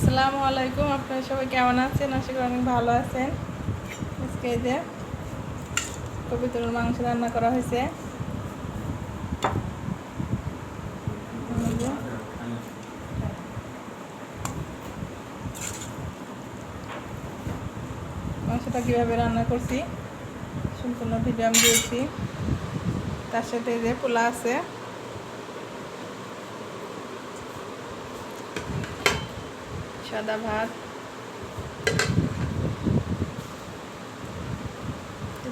আসসালামু আলাইকুম, আপনারা সবাই কেমন আছেন? আশা করি অনেক ভালো আছেন। আজকে যে কবিতরের মাংস রান্না করা হয়েছে। মাংসটা কীভাবে রান্না করছি, সম্পূর্ণ ভিডিও আমি দিয়েছি। তার সাথে যে পোলা আছে। সাদা ভাত।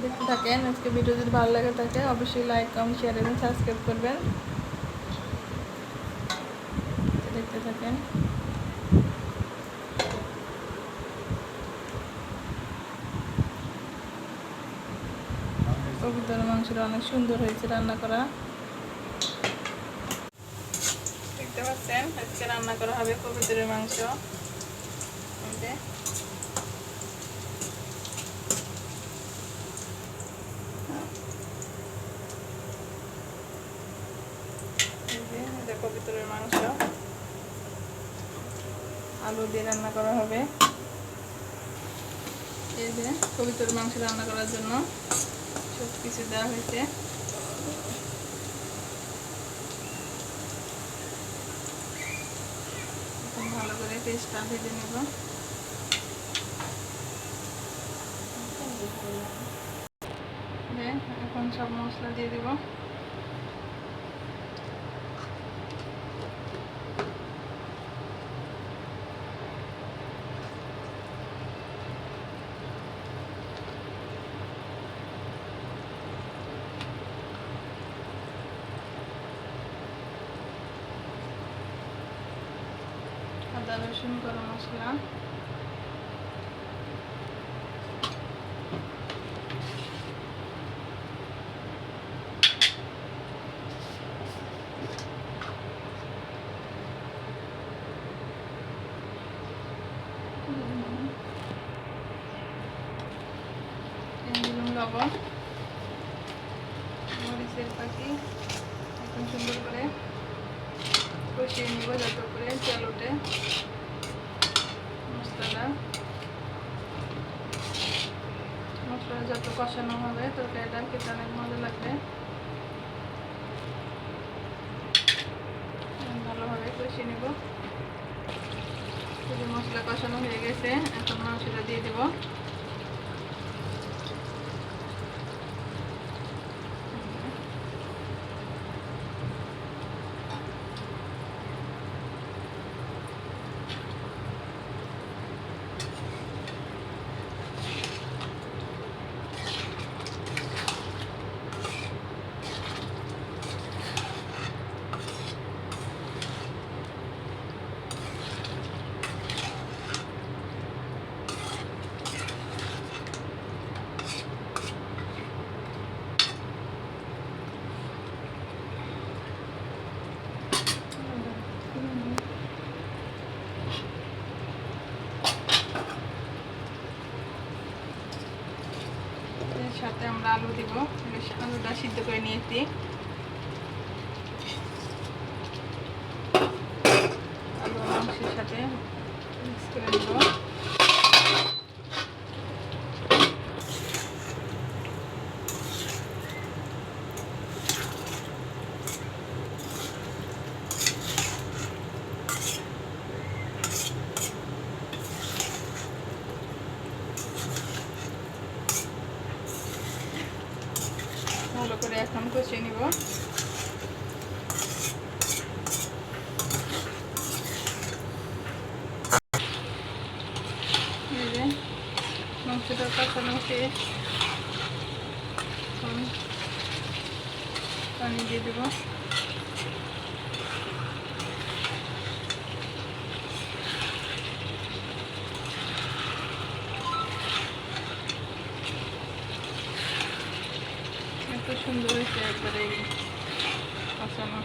দেখতে থাকেন, আজকে ভিডিও যদি ভালো লাগে থাকে, অবশ্যই লাইক কমেন্ট শেয়ার এবং সাবস্ক্রাইব করবেন। দেখতে থাকেন। কবুতর মাংসটা অনেক সুন্দর হয়েছে রান্না করা। দেখতে পাচ্ছেন, আজকে রান্না করা হবে কবুতরের মাংস। এই যে। এই যে, এটা মাংস আলু দিয়ে রান্না করা হবে। এই যে কবিতর মাংস রান্না করার জন্য সব কিছু দেওয়া হয়েছে। ভালো করে পেস্টটা ভেজে নেব দিয়ে এখন সব মশলা দিয়ে দিব আদা রসুন গরম মশলা মরিচের পাখি। এখন সুন্দর করে কষিয়ে নিব যত করে তেল ওঠে। মশলাটা। মশলা যত কষানো হবে, তরকারিটা খেতে অনেক মজা লাগবে। ভালোভাবে কষিয়ে নেব। মশলা কষানো হয়ে গেছে, এখন মাংসটা দিয়ে দেবো। আলু দিব। আলুটা সিদ্ধ করে নিয়েছি। আলু মাংসের সাথে মিক্স করে নেব। ভালো করে এখন কষিয়ে নিব। মাংসটা কষানো শেষ। পানি দিয়ে দেবো। সুন্দর হয়েছে একবারে কষানো